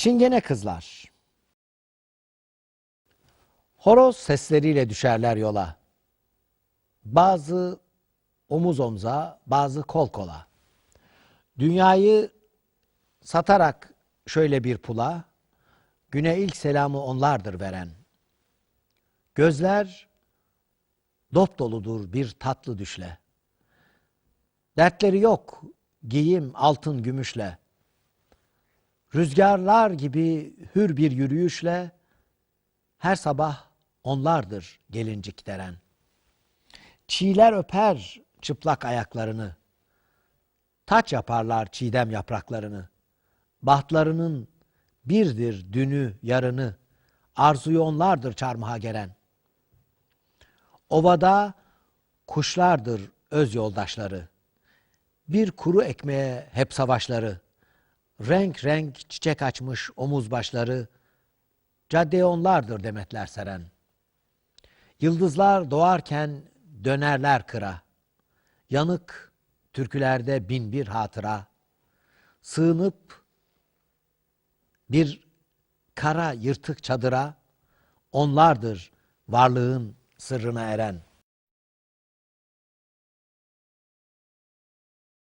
Çingene kızlar. Horoz sesleriyle düşerler yola. Bazı omuz omza, bazı kol kola. Dünyayı satarak şöyle bir pula, güne ilk selamı onlardır veren. Gözler dop doludur bir tatlı düşle. Dertleri yok giyim altın gümüşle. Rüzgarlar gibi hür bir yürüyüşle her sabah onlardır gelincik deren. Çiğler öper çıplak ayaklarını. Taç yaparlar çiğdem yapraklarını. Bahtlarının birdir dünü yarını. Arzuyu onlardır çarmıha gelen. Ovada kuşlardır öz yoldaşları. Bir kuru ekmeğe hep savaşları. Renk renk çiçek açmış omuz başları. Caddeye onlardır demetler seren. Yıldızlar doğarken dönerler kıra. Yanık türkülerde bin bir hatıra. Sığınıp bir kara yırtık çadıra onlardır varlığın sırrına eren.